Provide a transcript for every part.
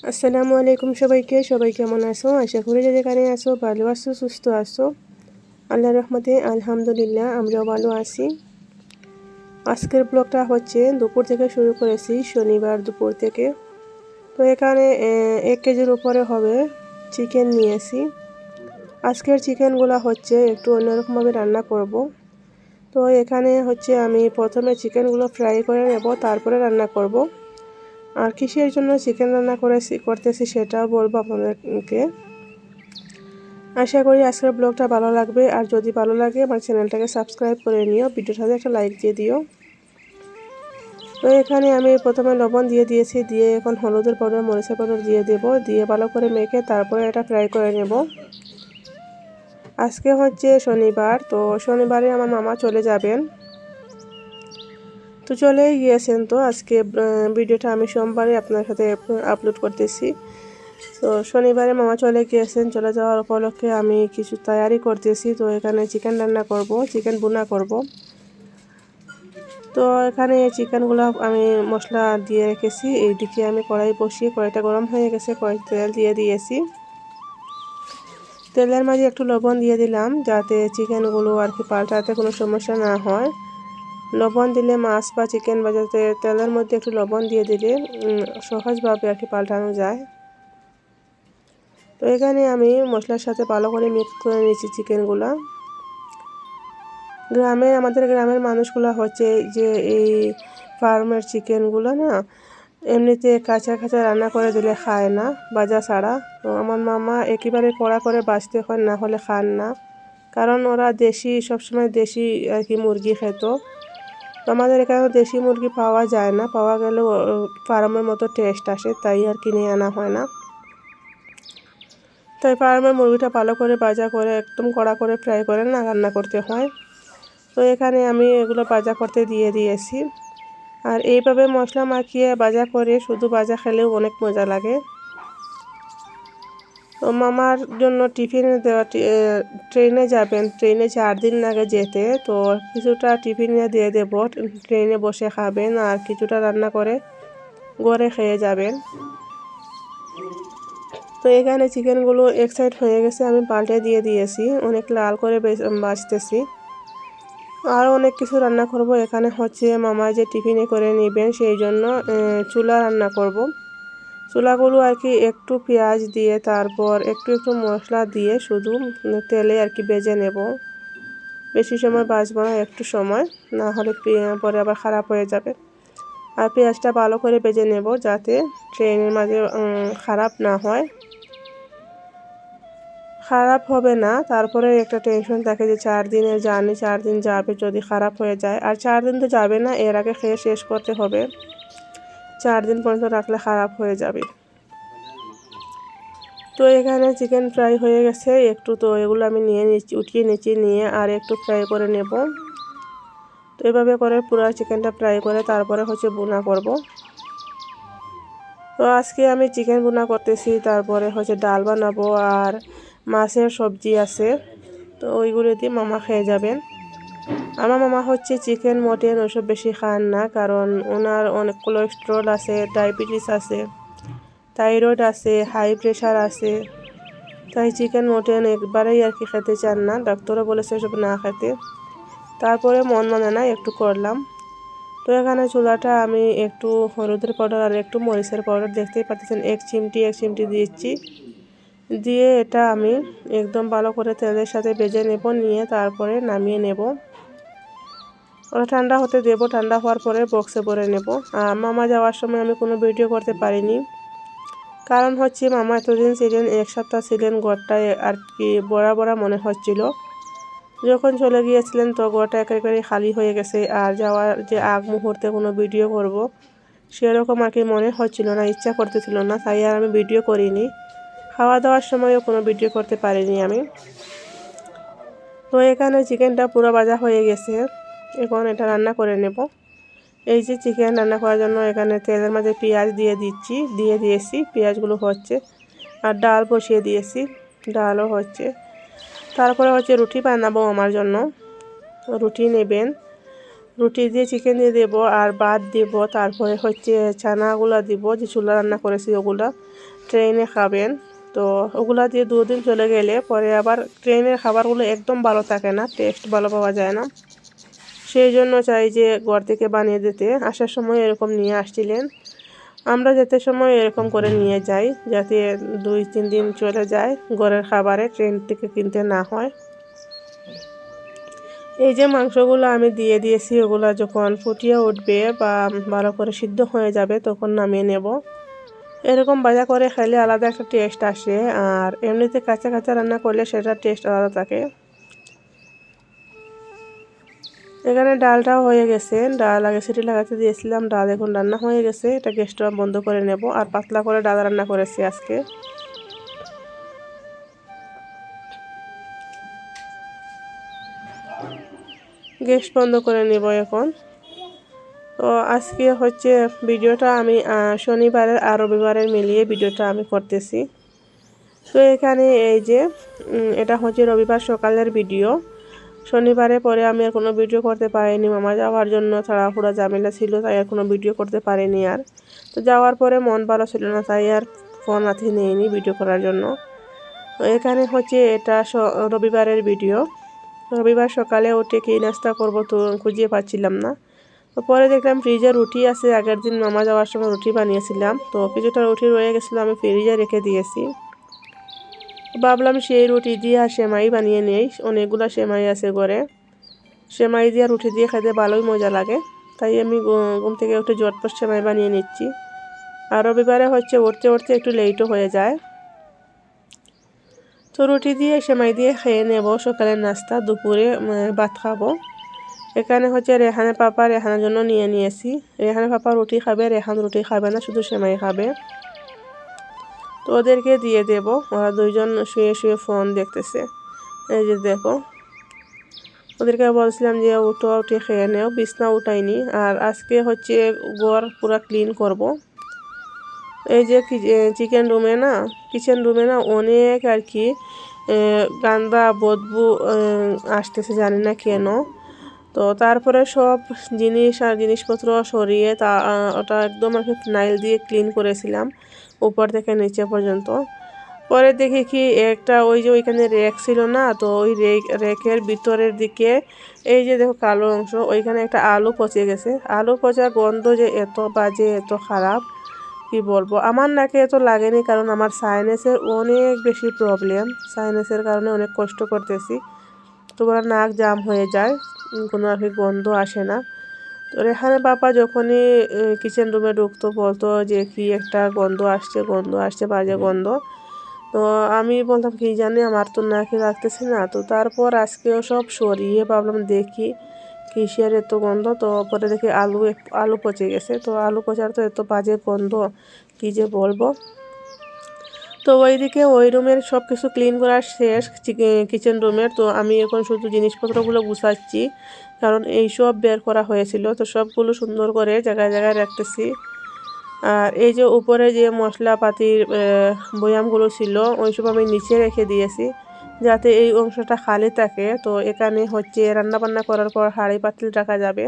আসসালামু আলাইকুম সবাইকে। সবাই কেমন আছো? আশা করি যে যেখানে আছো, ভালো আছো, সুস্থ আছো। আল্লাহ রহমতে আলহামদুলিল্লাহ, আমরাও ভালো আছি। আজকের ব্লগটা হচ্ছে দুপুর থেকে শুরু করেছি, শনিবার দুপুর থেকে। তো এখানে এক কেজির উপরে হবে চিকেন নিয়েছি। আজকের চিকেনগুলো হচ্ছে একটু অন্যরকমভাবে রান্না করব। তো এখানে হচ্ছে আমি প্রথমে চিকেনগুলো ফ্রাই করে নেব, তারপরে রান্না করব। আর কিসের জন্য চিকেন রান্না করেছি, করতেছি সেটাও বলব আপনাদেরকে। আশা করি আজকের ব্লগটা ভালো লাগবে, আর যদি ভালো লাগে আমার চ্যানেলটাকে সাবস্ক্রাইব করে নিও ভিডিওটাতে একটা লাইক দিয়ে দিও। তো এখানে আমি প্রথমে লবণ দিয়ে দিয়েছি, দিয়ে এখন হলুদের পাউডার মরিচের পাউডার দিয়ে দেব, দিয়ে ভালো করে মেখে তারপরে এটা ফ্রাই করে নেব। আজকে হচ্ছে শনিবার, তো শনিবারে আমার মামা চলে যাবেন। তো চলেই গিয়েছেন তো আজকে ভিডিওটা আমি সোমবারে আপনার সাথে আপলোড করতেছি। তো শনিবারে মামা চলে গিয়েছেন, চলে যাওয়ার উপলক্ষে আমি কিছু তৈরি করতেছি। তো এখানে চিকেন রান্না করব চিকেন বুনা করব। তো এখানে চিকেনগুলো আমি মশলা দিয়ে রেখেছি, এইদিকে আমি কড়াই বসিয়ে, কড়াইটা গরম হয়ে গেছে কড়াই তেল দিয়ে দিয়েছি। তেলের মাঝে একটু লবণ দিয়ে দিলাম, যাতে চিকেনগুলো আর কি পাল্টাতে কোনো সমস্যা না হয়। লবণ দিলে মাছ বা চিকেন বা যাতে তেলের মধ্যে একটু লবণ দিয়ে দিলে সহজভাবে আর কি পাল্টানো যায়। তো এখানে আমি মশলার সাথে ভালো করে মিক্স করে নিয়েছি চিকেনগুলো গ্রামে, আমাদের গ্রামের মানুষগুলো হচ্ছে যে এই ফার্মের চিকেনগুলো না, এমনিতে কাঁচা কাঁচা রান্না করে দিলে খায় না বাজা ছাড়া। তো আমার মামা একেবারে কড়া করে বাঁচতে হয়, না হলে খান না। কারণ ওরা দেশি, সবসময় দেশি আর কি মুরগি খেত। আমাদের এখানে দেশি মুরগি পাওয়া যায় না। পাওয়া গেলেও ফার্মের মতো টেস্ট আসে, তাই আর কিনে আনা হয় না। তাই ফার্মের মুরগিটা ভালো করে ভাজা করে, একদম কড়া করে ফ্রাই করে না, রান্না করতে হয়। তো এখানে আমি এগুলো ভাজা করতে দিয়ে দিয়েছি। আর এইভাবে মশলা মাখিয়ে ভাজা করে, শুধু ভাজা খেলেও অনেক মজা লাগে। তো মামার জন্য টিফিনে দেওয়া ট্রেনে যাবেন। ট্রেনে চার দিন লাগে যেতে। তো কিছুটা টিফিনে দিয়ে দেব। ট্রেনে বসে খাবেন আর কিছুটা রান্না করে ঘরে খেয়ে যাবেন। তো এখানে চিকেনগুলো এক সাইড হয়ে গেছে, আমি পাল্টে দিয়ে দিয়েছি। অনেক লাল করে বাঁচতেছি আর অনেক কিছু রান্না করব। এখানে হচ্ছে মামা যে টিফিনে করে নেবেন, সেই জন্য চুলা রান্না করব। চুলাগুলো আর কি একটু পেঁয়াজ দিয়ে, তারপর একটু একটু মশলা দিয়ে শুধু তেলে আর কি বেজে নেব। বেশি সময় বাজবো না, একটু সময়, না হলে পরে আবার খারাপ হয়ে যাবে। আর পেঁয়াজটা ভালো করে বেজে নেব যাতে ট্রেনের মাঝে খারাপ না হয়। খারাপ হবে না, তারপরে একটা টেনশন থাকে যে চার দিনের জার্নি, চার দিন যাবে যদি খারাপ হয়ে যায়। আর চার দিন তো যাবে না, এর আগে খেয়ে শেষ করতে হবে। চার দিন পর্যন্ত রাখলে খারাপ হয়ে যাবে। তো এখানে চিকেন ফ্রাই হয়ে গেছে, একটু তো এগুলো আমি নিয়ে নিচ্ছি, উঠিয়ে নিচ্ছি, নিয়ে আর একটু ফ্রাই করে নেব। তো এভাবে করে পুরো চিকেনটা ফ্রাই করে তারপরে হচ্ছে বুনা করব। তো আজকে আমি চিকেন বুনা করতেছি, তারপরে হচ্ছে ডাল বানাবো আর মাছের সবজি আছে। তো ওইগুলো দিয়ে মামা খেয়ে যাবেন। আমার মামা হচ্ছে চিকেন মটন ওইসব বেশি খান না, কারণ ওনার অনেক কোলেস্ট্রল আছে ডায়াবেটিস আছে থাইরয়েড আছে হাই প্রেশার আছে। তাই চিকেন মটন একবারেই আর কি খেতে চান না। ডাক্তারও বলেছে সব না খেতে। তারপরে মন মানে না একটু করলাম। তো এখানে চুলাটা আমি একটু হলুদের পাউডার আর একটু মরিচের পাউডার দেখতেই পাচ্ছেন, এক চিমটি এক চিমটি দিয়েছি দিয়ে এটা আমি একদম ভালো করে তেলের সাথে বেজে নেব, নিয়ে তারপরে নামিয়ে নেব। ওটা ঠান্ডা হতে দেব, ঠান্ডা হওয়ার পরে বক্সে ভরে নেব। আর মামা যাওয়ার সময় আমি কোনো ভিডিও করতে পারিনি। কারণ হচ্ছে মামা এতদিন ছিলেন, এক সপ্তাহ ছিলেন গড়টায় আর কি বড়া বড়া মনে হচ্ছিল। যখন চলে গিয়েছিলেন তো গড়টা একেবারে খালি হয়ে গেছে আর যাওয়ার যে আগ মুহূর্তে কোনো ভিডিও করব, সেরকম আর কি মনে হচ্ছিল না, ইচ্ছা করতেছিল না, তাই আর আমি ভিডিও করিনি। খাওয়া দাওয়ার সময়ও কোনো ভিডিও করতে পারিনি আমি। তো এখানে চিকেনটা পুরো ভাজা হয়ে গেছে। এখন এটা রান্না করে নেব। এই যে চিকেন রান্না করার জন্য এখানে তেলের মাঝে পেঁয়াজ দিয়ে দিচ্ছি, দিয়ে দিয়েছি, পেঁয়াজগুলো হচ্ছে। আর ডাল বসিয়ে দিয়েছি, ডালও হচ্ছে। তারপরে হচ্ছে রুটি বানাবো আমার জন্য। রুটি নেবেন। রুটি দিয়ে চিকেন দিয়ে দেবো আর ভাত দিব। তারপরে হচ্ছে ছানাগুলো দিব, যে চুলা রান্না করেছি ওগুলা। ট্রেনে খাবেন। তো ওগুলা দিয়ে দুদিন চলে গেলে পরে আবার ট্রেনের খাবারগুলো একদম ভালো থাকে না, টেস্ট ভালো পাওয়া যায় না। সেই জন্য চাই যে ঘর থেকে বানিয়ে দিতে। আসার সময় এরকম নিয়ে আসছিলেন। আমরা যেতে সময় এরকম করে নিয়ে যাই, যাতে দুই, তিন দিন চলে যায় ঘরের খাবারে, ট্রেন থেকে কিনতে না হয়। এই যে মাংসগুলো আমি দিয়ে দিয়েছি, ওগুলো যখন ফুটিয়ে উঠবে বা ভালো করে সিদ্ধ হয়ে যাবে তখন নামিয়ে নেব। এরকম ভাজা করে খেলে আলাদা একটা টেস্ট আসে, আর এমনিতে কাঁচা কাঁচা রান্না করলে সেটা টেস্ট আলাদা থাকে। এখানে ডালটাও হয়ে গেছে। ডাল আগে সিটি লাগাতে দিয়েছিলাম, ডাল এখন রান্না হয়ে গেছে। এটা গ্যাসটা বন্ধ করে নেব। আর পাতলা করে ডাল রান্না করেছি আজকে। গ্যাস বন্ধ করে নেব এখন। তো আজকে হচ্ছে ভিডিওটা আমি শনিবারের আর রবিবারের মিলিয়ে ভিডিওটা আমি করতেছি। তো এখানে এই যে এটা হচ্ছে রবিবার সকালের ভিডিও। শনিবারে পরে আমি আর কোনো ভিডিও করতে পারিনি। মামা যাওয়ার জন্য তাড়াহুড়া ঝামেলা ছিল, তাই আর কোনো ভিডিও করতে পারিনি আর। তো যাওয়ার পরে মন ভালো ছিল না, তাই আর ফোন হাতে নিইনি ভিডিও করার জন্য। এখানে হচ্ছে এটা রবিবারের ভিডিও রবিবার সকালে উঠে কী নাস্তা করব তো খুঁজিয়ে পাচ্ছিলাম না। তো পরে দেখলাম ফ্রিজে রুটি আছে, আগের দিন মামা যাওয়ার সময় রুটি বানিয়েছিলাম। তো কিছুটা রুটি রয়ে গেছিল, আমি ফ্রিজে রেখে দিয়েছি। ভাবলাম সেই রুটি দিয়ে আর সেমাই বানিয়ে নেই। অনেকগুলো সেমাই আছে ঘরে। সেমাই দিয়ে রুটি দিয়ে খেতে ভালোই মজা লাগে। তাই আমি ঘুম থেকে একটু জটপট সেমাই বানিয়ে নিচ্ছি। আর রবিবারে হচ্ছে উঠতে উঠতে একটু লেটও হয়ে যায়। তো রুটি দিয়ে, সেমাই দিয়ে খেয়ে নেব। সকালের নাস্তা, দুপুরে ভাত খাব। এখানে হচ্ছে রেহানে পাপা রেহানের জন্য নিয়ে নিয়েছি। রেহানে পাপা রুটি খাবে, রেহান রুটি খাবে না, শুধু সেমাই খাবে। তো ওদেরকে দিয়ে দেব। ওরা দুইজন শুয়ে শুয়ে ফোন দেখতেছে। এই যে দেখো। ওদেরকে বলছিলাম যে, উঠো, উঠে খেয়ে নেও। বিছনা উঠাইনি। আর আজকে হচ্ছে ঘর পুরা ক্লিন করব। এই যে চিকেন রুমে না কিচেন রুমে না অনেক আর কি গান্দা, বদবু আসতেছে, জানি না কেন। তো তারপরে সব জিনিস আর জিনিসপত্র সরিয়ে তা ওটা একদম আর কি নাইল দিয়ে ক্লিন করেছিলাম। উপর থেকে নিচে পর্যন্ত। পরে দেখি কি একটা ওই যে ওইখানে রেক ছিল না, তো ওই রেক, রেকের ভিতরের দিকে এই যে দেখো কালো অংশ, ওইখানে একটা আলু পচে গেছে। আলু পচা গন্ধ যে এত বাজে এত খারাপ, কি বলব? আমার নাকে এত লাগেনি কারণ আমার সাইনেসের অনেক বেশি প্রবলেম সাইনাসের কারণে অনেক কষ্ট করতেছি। তোমার নাক জাম হয়ে যায়, কোনো আর কি গন্ধ আসে না। তো রেহানে বাবা যখনই কিচেন রুমে ঢুকতো বলতো যে কি একটা গন্ধ আসছে গন্ধ আসছে বাজে গন্ধ। তো আমি বলতাম কি জানি আমার তো নাকি লাগতেছে না। তো তারপর আজকেও সব সরিয়ে ভাবলাম দেখি কিসের এত গন্ধ? তো পরে দেখি আলু আলু পচে গেছে। তো আলু পচার তো এত বাজে গন্ধ কী যে বলব? তো ওইদিকে ওই রুমের সব কিছু ক্লিন করার শেষ কিচেন রুমের তো আমি এখন শুধু জিনিসপত্রগুলো গুছাচ্ছি, কারণ এই সব বের করা হয়েছিল। তো সবগুলো সুন্দর করে জায়গায় জায়গায় রাখতেছি। আর এই যে উপরে যে মশলাপাতির বয়ামগুলো ছিল ওইসব আমি নিচে রেখে দিয়েছি, যাতে এই অংশটা খালি থাকে। তো এখানে হচ্ছে রান্নাবান্না করার পর হাঁড়ি পাতিল রাখা যাবে।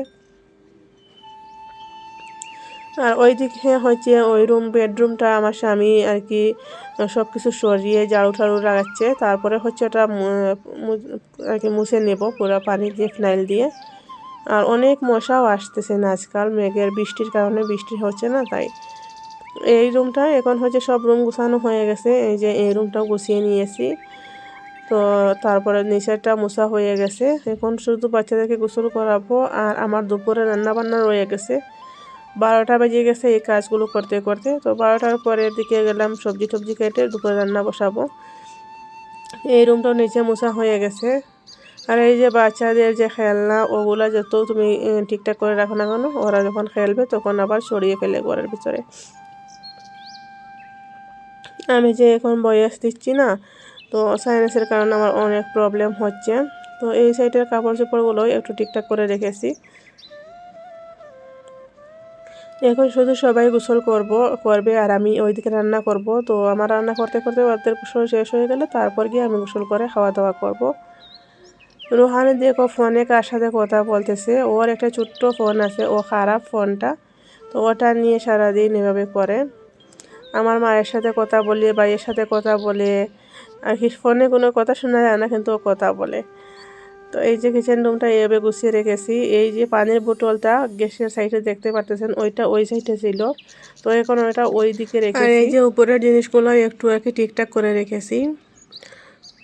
আর ওই দিকে হচ্ছে ওই রুম বেডরুমটা আমার স্বামী আর কি সব কিছু সরিয়ে ঝাড়ু ঠাড়ু লাগাচ্ছে। তারপরে হচ্ছে ওটা আর কি মুছে নেব পুরো পানি দিয়ে ফিনাইল দিয়ে। আর অনেক মশাও আসতেছে না আজকাল, মেঘের বৃষ্টির কারণে বৃষ্টি হচ্ছে না তাই। এই রুমটা এখন হচ্ছে সব রুম গুছানো হয়ে গেছে, এই যে এই রুমটাও গুছিয়ে নিয়েছি। তো তারপরে নিচেরটা মোছা হয়ে গেছে। এখন শুধু বাচ্চাদেরকে গোসল করাবো, আর আমার দুপুরে রান্নাবান্না রয়ে গেছে। বারোটা বেজে গেছে এই কাজগুলো করতে করতে। তো বারোটার পরের দিকে গেলাম সবজি টবজি কেটে দুপুরে রান্না বসাবো। এই রুমটাও নিচে মোছা হয়ে গেছে। আর এই যে বাচ্চাদের যে খেলনা, ওগুলো যত তুমি ঠিকঠাক করে রাখো না কেন, ওরা যখন খেলবে তখন আবার সরিয়ে ফেলে ঘরের ভিতরে। আমি যে এখন বয়স দিচ্ছি না, তো সাইনাসের কারণে আমার অনেক প্রবলেম হচ্ছে। তো এই সাইডের কাপড় চোপড়গুলো একটু ঠিকঠাক করে রেখেছি। এখন শুধু সবাই গোসল করব, করবে আর আমি ওইদিকে রান্না করব। তো আমার রান্না করতে করতে ওদের গোসল শেষ হয়ে গেলে তারপর গিয়ে আমি গোসল করে খাওয়া দাওয়া করব। রুহানি দেখো ফোনে কার সাথে কথা বলতেছে। ওর একটা ছোট্ট ফোন আছে, ও খারাপ ফোনটা। তো ওটা নিয়ে সারাদিন এভাবে করে। আমার মায়ের সাথে কথা বলে, ভাইয়ের সাথে কথা বলে। আর কি, ফোনে কোনো কথা শোনা যায় না, কিন্তু ও কথা বলে। তো এই যে কিচেন রুমটা এভাবে গুছিয়ে রেখেছি। এই যে পানির বোতলটা গ্যাসের সাইডে দেখতে পারতেছেন ওইটা ওই সাইডে ছিল। তো এখন ওইটা ওই দিকে রেখে আর এই যে উপরের জিনিসগুলো একটু আর কি ঠিকঠাক করে রেখেছি।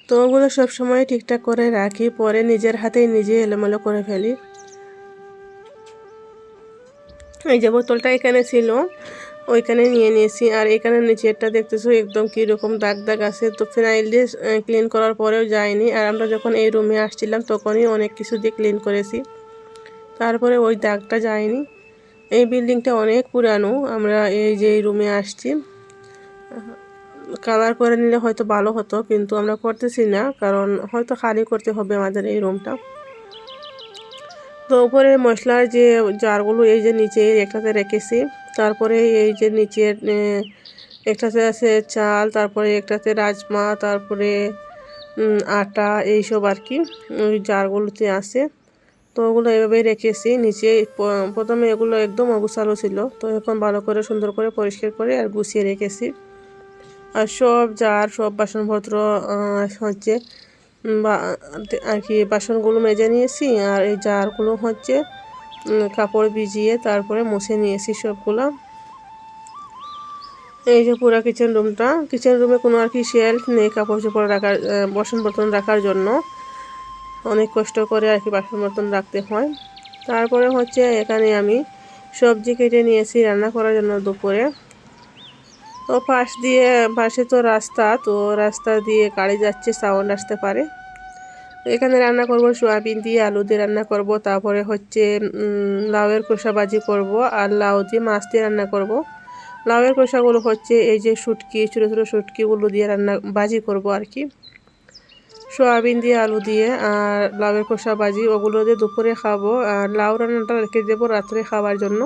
তো ওগুলো সবসময় ঠিকঠাক করে রাখি পরে নিজের হাতেই নিজে এলোমেলো করে ফেলি। এই যে বোতলটা এখানে ছিল। ওইখানে নিয়ে নিয়েছি। আর এখানে নিচেরটা দেখতেছো একদম কীরকম দাগ দাগ আছে। তো ফিনাইল দিয়ে ক্লিন করার পরেও যায়নি আর আমরা যখন এই রুমে আসছিলাম তখনই অনেক কিছু দিয়ে ক্লিন করেছি। তারপরে ওই দাগটা যায়নি। এই বিল্ডিংটা অনেক পুরানো। আমরা এই যে রুমে আসছি। কালার করে নিলে হয়তো ভালো হতো, কিন্তু আমরা করতেছি না। কারণ হয়তো খালি করতে হবে আমাদের এই রুমটা তো উপরে মশলার যে জারগুলো, এই যে নিচে একটাতে রেখেছি। তারপরে এই যে নিচের একটাতে আছে চাল, তারপরে একটাতে রাজমা, তারপরে আটা, এইসব আর কি, ওই জারগুলোতে আছে। তো ওগুলো এভাবেই রেখেছি। নিচে প্রথমে এগুলো একদম অগুছালো ছিল। তো এখন ভালো করে সুন্দর করে পরিষ্কার করে আর গুছিয়ে রেখেছি। আর সব জার, সব বাসনপত্র হচ্ছে বা, আর কি, বাসনগুলো মেজে নিয়েছি। আর এই জারগুলো হচ্ছে কাপড় ভিজিয়ে তারপরে মুছে নিয়েছি সবগুলো। এই যে পুরো কিচেন রুমটা কিচেন রুমে কোনো আর কি শেলফ নেই, কাপড় চোপড় রাখার বাসন বর্তন রাখার জন্য। অনেক কষ্ট করে আর কি বাসন বর্তন রাখতে হয়। তারপরে হচ্ছে এখানে আমি সবজি কেটে নিয়েছি রান্না করার জন্য দুপুরে। তো পাশ দিয়ে, পাশে তো রাস্তা তো রাস্তা দিয়ে গাড়ি যাচ্ছে সাউন্ড আসতে পারে। এখানে রান্না করব সোয়াবিন দিয়ে, আলু দিয়ে রান্না করব, তারপরে হচ্ছে লাউয়ের কষা বাজি করব আর লাউ দিয়ে মাছ দিয়ে রান্না করব। লাউয়ের কষাগুলো হচ্ছে এই যে শুটকি, ছোটো ছোটো শুটকিগুলো দিয়ে রান্না বাজি করব আর কি। সোয়াবিন দিয়ে, আলু দিয়ে আর লাউয়ের কষা বাজি ওগুলো দিয়ে দুপুরে খাব। আর লাউ রান্নাটা রেখে দেবো রাত্রে খাওয়ার জন্য।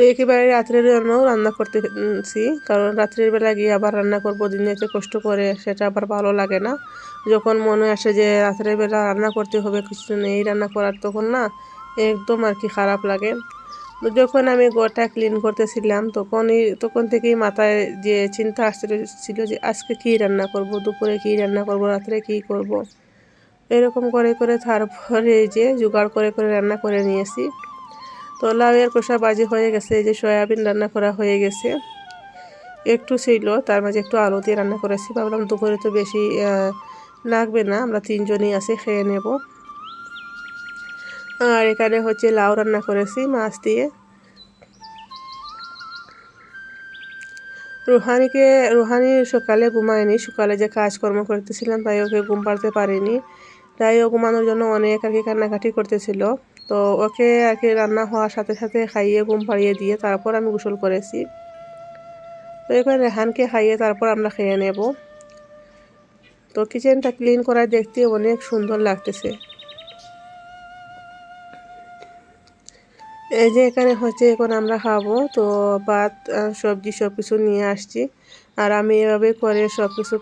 তো একেবারে রাত্রের জন্য রান্না করতেছি। কারণ রাত্রের বেলা গিয়ে আবার রান্না করব, দিনে কষ্ট করে, সেটা আবার ভালো লাগে না। যখন মনে আসে যে রাত্রের বেলা রান্না করতে হবে, কিছু নেই, রান্না করার তখন না একদম আর কি খারাপ লাগে। তো যখন আমি গোটা ক্লিন করতেছিলাম, তখনই, তখন থেকেই মাথায় যে চিন্তা আসছিল যে আজকে কী রান্না করব, দুপুরে কী রান্না করব, রাত্রে কী করব। এরকম করে করে তারপরে যে, জোগাড় করে করে রান্না করে নিয়েছি। তো লাউয়ের কষা বাজি হয়ে গেছে, এই যে সয়াবিন রান্না করা হয়ে গেছে। একটু ছিল, তার মাঝে একটু আলু দিয়ে রান্না করেছি। ভাবলাম দুপুরে তো বেশি লাগবে না, আমরা তিনজনই আছি, খেয়ে নেব। আর এখানে হচ্ছে লাউ রান্না করেছি, মাছ দিয়ে। রুহানিকে, রুহানি সকালে ঘুমায়নি, সকালে যে কাজকর্ম করতেছিলাম, তাই ওকে ঘুম পাড়তে পারিনি। তাই ও ঘুমানোর জন্য অনেক আর কি কান্নাকাটি করতেছিল। তো ওকে আর কি রান্না হওয়ার সাথে সাথে খাইয়ে, ঘুম পাড়িয়ে দিয়ে তারপর আমি গোসল করেছি। তো এখানে রেহানকে খাইয়ে তারপর আমরা খেয়ে নেব। তো কিচেনটা ক্লিন করা দেখতে অনেক সুন্দর লাগতেছে। এই যে এখানে হচ্ছে এখন আমরা খাব, তো ভাত সবজি সব কিছু নিয়ে আসছি। আর আমি এভাবে করে সব কিছু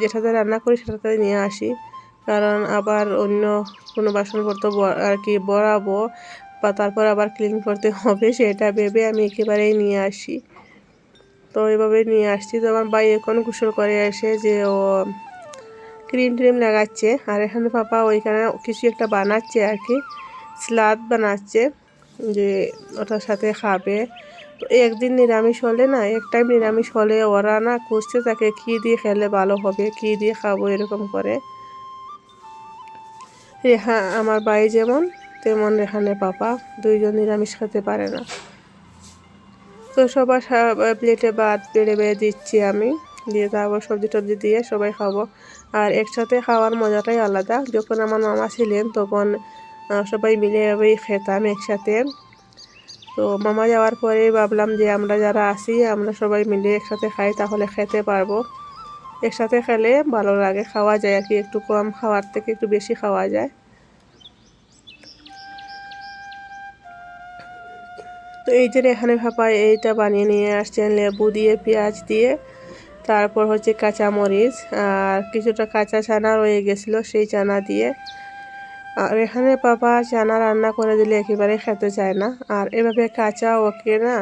যেটাতে রান্না করি সেটাতে নিয়ে আসি। কারণ আবার অন্য কোনো বাসনপত্র আর কি বড়াবো বা তারপর আবার ক্লিন করতে হবে, সেটা ভেবে আমি একেবারেই নিয়ে আসি। তো এইভাবে নিয়ে আসছি, তো আমার ভাই এখন কুশল করে এসে যে ও ক্রিম ট্রিম লাগাচ্ছে, আর এখানে পাপা ওইখানে কিছু একটা বানাচ্ছে আর কি স্লাদ বানাচ্ছে, যে ওটার সাথে খাবে। তো একদিন নিরামিষ হলে না, এক টাইম নিরামিষ হলে ওরা না খুঁজতে থাকে কী দিয়ে খেলে ভালো হবে, কী দিয়ে খাব এরকম করে। রেহা আমার ভাই যেমন, তেমন রেহানে পাপা। দুইজন নিরামিষ খেতে পারে না। তো সবার প্লেটে ভাত বেড়ে বেড়ে দিচ্ছি আমি। দিয়ে তারপর সবজি টবজি দিয়ে সবাই খাব। আর একসাথে খাওয়ার মজাটাই আলাদা। যখন আমার মামা ছিলেন, তখন সবাই মিলে এভাবেই খেতাম একসাথে। তো মামা যাওয়ার পরে ভাবলাম যে আমরা যারা আছি, আমরা সবাই মিলে একসাথে খাই, তাহলে খেতে পারব। একসাথে খেলে ভালো লাগে, খাওয়া যায় আর কি, একটু কম খাওয়ার থেকে একটু বেশি খাওয়া যায়। তো এই যে এখানে ভাপা, এইটা বানিয়ে নিয়ে আসছেন, লেবু দিয়ে, পেঁয়াজ দিয়ে, তারপর হচ্ছে কাঁচা মরিচ আর কিছুটা কাঁচা চানা রয়ে গেছিল সেই চানা দিয়ে। আর এখানে বাবা চানা রান্না করে দিলে একেবারে খেতে চায় না, আর এভাবে কাঁচা ওকে না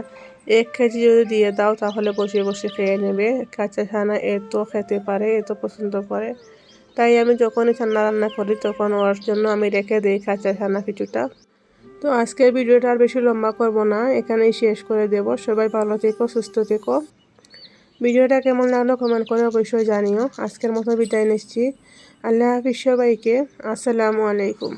এক কেজি যদি দিয়ে দাও, তাহলে বসে বসে খেয়ে নেবে। কাঁচা ছানা এত খেতে পারে, এত পছন্দ করে। তাই আমি যখনই ছানা রান্না করি, তখন ওর জন্য আমি রেখে দিই কাঁচা ছানা কিছুটা তো আজকের ভিডিওটা আর বেশি লম্বা করব না, এখানেই শেষ করে দেব। সবাই ভালো থেকো, সুস্থ থেকো। ভিডিওটা কেমন লাগল কমেন্ট করে অবশ্যই জানিও। আজকের মতো বিদায় নিচ্ছি। আল্লাহ হাফিজ সবাইকে, আসসালামু আলাইকুম।